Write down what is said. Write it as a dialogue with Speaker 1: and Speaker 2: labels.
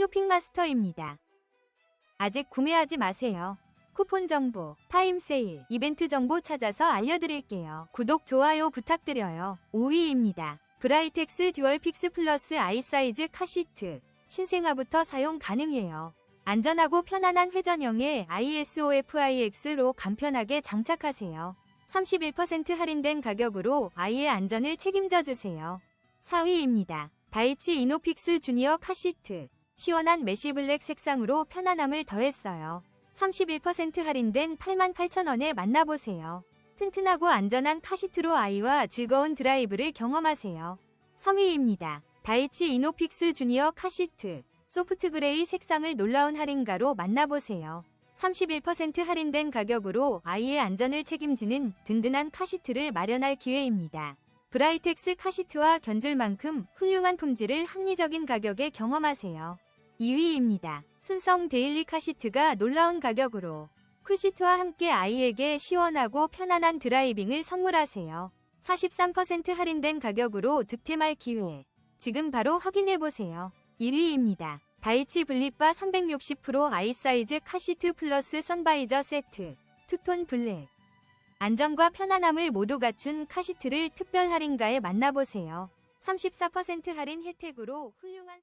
Speaker 1: 쇼핑마스터입니다. 아직 구매하지 마세요. 쿠폰 정보, 타임 세일, 이벤트 정보 찾아서 알려드릴게요. 구독, 좋아요 부탁드려요. 5위입니다. 브라이텍스 듀얼 픽스 플러스 아이 사이즈 카시트. 신생아부터 사용 가능해요. 안전하고 편안한 회전형의 ISOFIX로 간편하게 장착하세요. 31% 할인된 가격으로 아이의 안전을 책임져 주세요. 4위입니다. 다이치 이노픽스 주니어 카시트. 시원한 메쉬 블랙 색상으로 편안함을 더했어요. 31% 할인된 88,000원에 만나보세요. 튼튼하고 안전한 카시트로 아이와 즐거운 드라이브를 경험하세요. 3위입니다. 다이치 이노픽스 주니어 카시트. 소프트 그레이 색상을 놀라운 할인가로 만나보세요. 31% 할인된 가격으로 아이의 안전을 책임지는 든든한 카시트를 마련할 기회입니다. 브라이텍스 카시트와 견줄 만큼 훌륭한 품질을 합리적인 가격에 경험하세요. 2위입니다. 순성 데일리 카시트가 놀라운 가격으로 쿨시트와 함께 아이에게 시원하고 편안한 드라이빙을 선물하세요. 43% 할인된 가격으로 득템할 기회. 지금 바로 확인해보세요. 1위입니다. 다이치 블립바 360% 아이 사이즈 카시트 플러스 선바이저 세트. 투톤 블랙. 안전과 편안함을 모두 갖춘 카시트를 특별 할인가에 만나보세요. 34% 할인 혜택으로 훌륭한